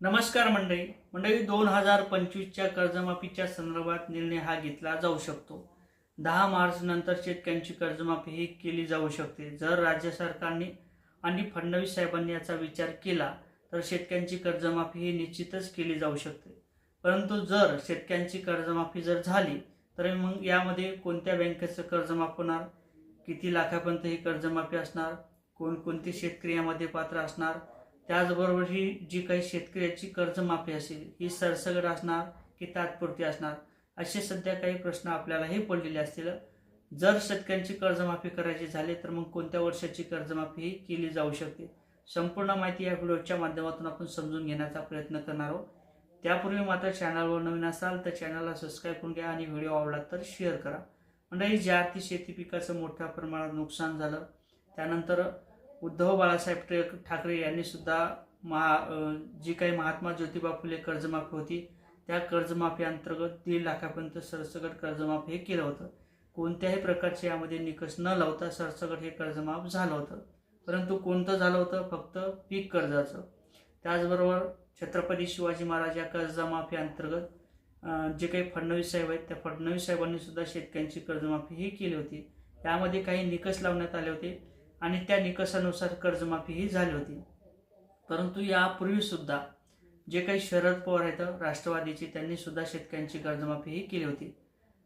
नमस्कार मंडळी. मंडळी दोन हजार पंचवीसच्या कर्जमाफीच्या संदर्भात निर्णय हा घेतला जाऊ शकतो. दहा मार्च नंतर शेतकऱ्यांची कर्जमाफी ही केली जाऊ शकते. जर राज्य सरकारने आणि फडणवीस साहेबांनी याचा विचार केला तर शेतकऱ्यांची कर्जमाफी ही निश्चितच केली जाऊ शकते. परंतु जर शेतकऱ्यांची कर्जमाफी जर झाली तर मग यामध्ये कोणत्या बँकेचं कर्ज माफ होणार? किती लाखापर्यंत ही कर्जमाफी असणार? कोणकोणते शेतकरी यामध्ये पात्र असणार? त्याचबरोबर ही जी काही शेतकऱ्याची कर्जमाफी असेल ही सरसगट असणार की तात्पुरती असणार असे सध्या काही प्रश्न आपल्याला हे पडलेले असतील. जर शेतकऱ्यांची कर्जमाफी करायची झाली तर मग कोणत्या वर्षाची कर्जमाफी ही केली जाऊ शकते? संपूर्ण माहिती या व्हिडिओच्या माध्यमातून आपण समजून घेण्याचा प्रयत्न करणार आहोत. त्यापूर्वी मात्र चॅनलवर नवीन असाल तर चॅनलला सबस्क्राईब करून घ्या आणि व्हिडिओ आवडला तर शेअर करा. मंडळी ज्या अर्थी शेती पिकाचं मोठ्या प्रमाणात नुकसान झालं त्यानंतर उद्धव बाळासाहेब ठाकरे यांनी सुद्धा महा जी काही महात्मा ज्योतिबा फुले कर्जमाफी होती त्या कर्जमाफी अंतर्गत दीड लाखापर्यंत सरसगट कर्जमाफी हे केलं होतं. कोणत्याही प्रकारचे यामध्ये निकष न लावता सरसगट हे कर्जमाफ झालं होतं. परंतु कोणतं झालं होतं? फक्त पीक कर्जाचं. त्याचबरोबर छत्रपती शिवाजी महाराज या कर्जमाफी अंतर्गत जे काही फडणवीस साहेब आहेत त्या फडणवीस साहेबांनी सुद्धा शेतकऱ्यांची कर्जमाफी ही केली होती. त्यामध्ये काही निकष लावण्यात आले होते. आणि त्या निकषानुसार कर्जमाफी ही झाली होती. परंतु यापूर्वीसुद्धा जे काही शरद पवार आहेत राष्ट्रवादीचे त्यांनी सुद्धा शेतकऱ्यांची कर्जमाफी ही केली होती.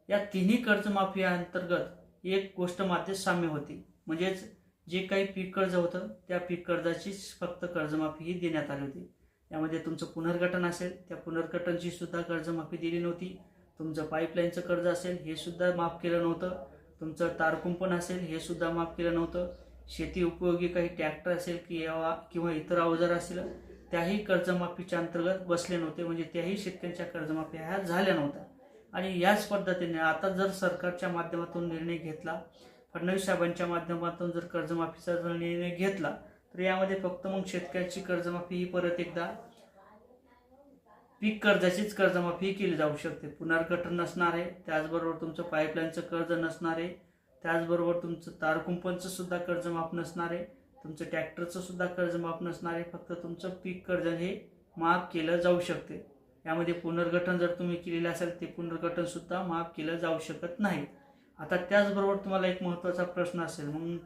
या तिन्ही कर्जमाफी अंतर्गत एक गोष्ट मात्र साम्य होती. म्हणजेच जे काही पीक कर्ज होतं त्या पीक कर्जाचीच फक्त कर्जमाफी ही देण्यात आली होती. यामध्ये तुमचं पुनर्गठन असेल त्या पुनर्गठनची सुद्धा कर्जमाफी दिली नव्हती. तुमचं पाईपलाईनचं कर्ज असेल हे सुद्धा माफ केलं नव्हतं. तुमचं तारकुंपण असेल हे सुद्धा माफ केलं नव्हतं. शेती उपयोगी काही ट्रॅक्टर असेल किंवा किंवा इतर अवजार असेल त्याही कर्जमाफीच्या अंतर्गत बसले नव्हते. म्हणजे त्याही शेतकऱ्यांच्या कर्जमाफी ह्या झाल्या नव्हत्या. आणि याच पद्धतीने आता जर सरकारच्या माध्यमातून निर्णय घेतला फडणवीस साहेबांच्या माध्यमातून जर कर्जमाफीचा जर निर्णय घेतला तर यामध्ये फक्त मग शेतकऱ्याची कर्जमाफी ही परत एकदा पीक कर्जाचीच कर्जमाफी केली जाऊ शकते. पुनर्गठन नसणार आहे. त्याचबरोबर तुमचं पाईपलाईनचं कर्ज नसणार आहे. त्याचबरोबर तुमचं तारकुंपणचं सुद्धा कर्ज माफ नसणार आहे. तुमचं ट्रॅक्टरचं सुद्धा कर्ज माफ नसणार आहे. फक्त तुमचं पीक कर्ज हे माफ केलं जाऊ शकते. यामध्ये पुनर्गठन जर तुम्ही केलेलं असेल ते पुनर्गठन सुद्धा माफ केलं जाऊ शकत नाही. आता त्याचबरोबर तुम्हाला एक महत्त्वाचा प्रश्न असेल मग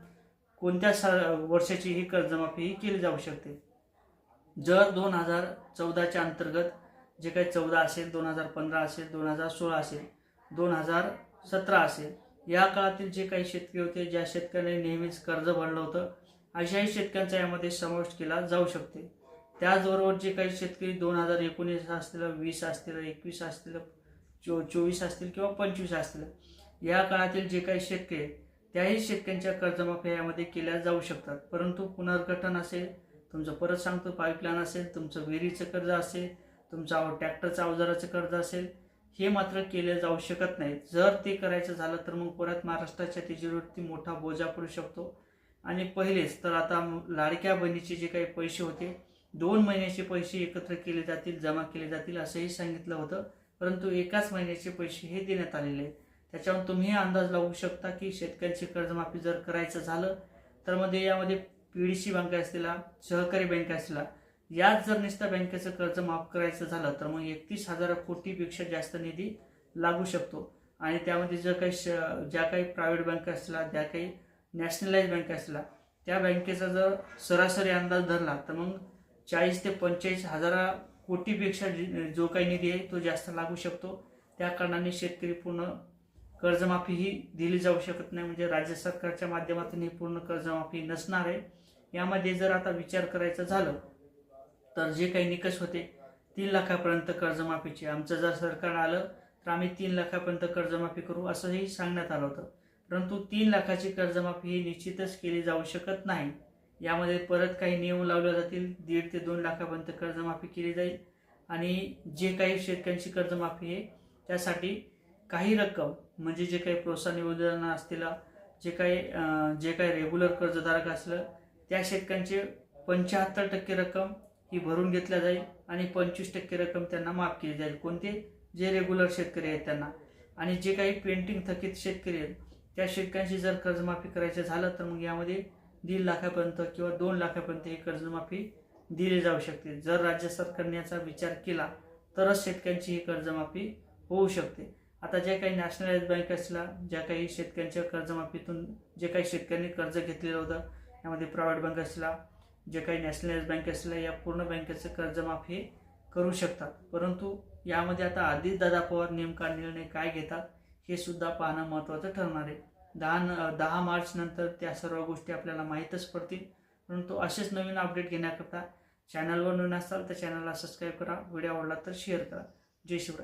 कोणत्या सा वर्षाची ही कर्जमाफी ही केली जाऊ शकते? जर दोन हजार चौदाच्या अंतर्गत जे काही चौदा असेल दोन हजार पंधरा असेल दोन हजार सोळा असेल दोन हजार सतरा असेल या काळातील जे काही शेतकरी होते ज्या शेतकऱ्यांनी नेहमीच कर्ज भरलं होतं अशाही शेतकऱ्यांचा यामध्ये समावेश केला जाऊ शकते. त्याचबरोबर जे काही शेतकरी दोन हजार एकोणीस असतील वीस असतील एकवीस असतील चो चोवीस असतील किंवा पंचवीस असतील या काळातील जे काही शेतकरी त्याही शेतकऱ्यांच्या कर्जमाफी यामध्ये केल्या जाऊ शकतात. परंतु पुनर्गठन असेल तुमचं परत सांगतो पाईपलाईन असेल तुमचं विहिरीचं कर्ज असेल तुमचं ट्रॅक्टरचं अवजाराचं कर्ज असेल हे मात्र केले जाऊ शकत नाही जर ते करायचं झालं तर मग परत महाराष्ट्राच्या तिजोरीवरती मोठा बोजा पडू शकतो. आणि पहिलेच तर आता लाडक्या बहिणीचे जे काही पैसे होते दोन महिन्याचे पैसे एकत्र केले जातील जमा केले जातील असंही सांगितलं होतं. परंतु एकाच महिन्याचे पैसे हे देण्यात आलेले आहेत. त्याच्यावर तुम्ही अंदाज लावू शकता की शेतकऱ्यांची कर्जमाफी जर करायचं झालं तर मध्ये यामध्ये पी डी सी बँका असतील सहकारी बँका असतील याच जर नुसत्या बँकेचं कर्ज माफ करायचं झालं तर मग एकतीस हजार कोटीपेक्षा जास्त निधी लागू शकतो. आणि त्यामध्ये जर काही श ज्या काही प्रायव्हेट बँका असला ज्या काही नॅशनलाइज बँका असला त्या बँकेचा जर सरासरी अंदाज धरला तर मग चाळीस ते पंचेचाळीस हजारा कोटीपेक्षा जो काही निधी आहे तो जास्त लागू शकतो. त्या कारणाने शेतकरी पूर्ण कर्जमाफी ही दिली जाऊ शकत नाही. म्हणजे राज्य सरकारच्या माध्यमातून ही पूर्ण कर्जमाफी नसणार आहे. यामध्ये जर आता विचार करायचा झालं तर जे काही निकष होते तीन लाखापर्यंत कर्जमाफीचे. आमचं जर सरकार आलं तर आम्ही तीन लाखापर्यंत कर्जमाफी करू असंही सांगण्यात आलं होतं. परंतु तीन लाखाची कर्जमाफी ही निश्चितच केली जाऊ शकत नाही. यामध्ये परत काही नियम लावले जातील. दीड ते दोन लाखापर्यंत कर्जमाफी केली जाईल. आणि जे काही शेतकऱ्यांची कर्जमाफी आहे त्यासाठी काही रक्कम म्हणजे जे काही प्रोत्साहन योजना असतील जे काही जे काही रेग्युलर कर्जधारक असलं त्या शेतकऱ्यांचे पंच्याहत्तर टक्के रक्कम ही भरून घेतल्या जाईल आणि पंचवीस टक्के रक्कम त्यांना माफ केली जाईल. कोणते? जे रेग्युलर शेतकरी आहेत त्यांना. आणि जे काही पेंटिंग थकीत शेतकरी आहेत त्या शेतकऱ्यांशी जर कर्जमाफी करायचं झालं तर मग यामध्ये दीड लाखापर्यंत किंवा दोन लाखापर्यंत ही कर्जमाफी दिली जाऊ शकते. जर राज्य सरकारने याचा विचार केला तरच शेतकऱ्यांची ही कर्जमाफी होऊ शकते. आता ज्या काही नॅशनलाइज बँक असल्या ज्या काही शेतकऱ्यांच्या कर्जमाफीतून जे काही शेतकऱ्यांनी कर्ज घेतलेलं होतं यामध्ये प्रायव्हेट बँक असल्या जे काही नॅशनलाइज बँक असल्या या पूर्ण बँकेचं कर्जमाफी करू शकतात. परंतु यामध्ये आता आधीच दादा पवार नेमका निर्णय काय घेतात हे सुद्धा पाहणं महत्त्वाचं ठरणार आहे. दहा न दहा मार्च नंतर त्या सर्व गोष्टी आपल्याला माहीतच पडतील. परंतु असेच नवीन अपडेट घेण्याकरता चॅनलवर नवीन असाल तर चॅनलला सबस्क्राईब करा व्हिडिओ आवडला तर शेअर करा. जय शिवराय.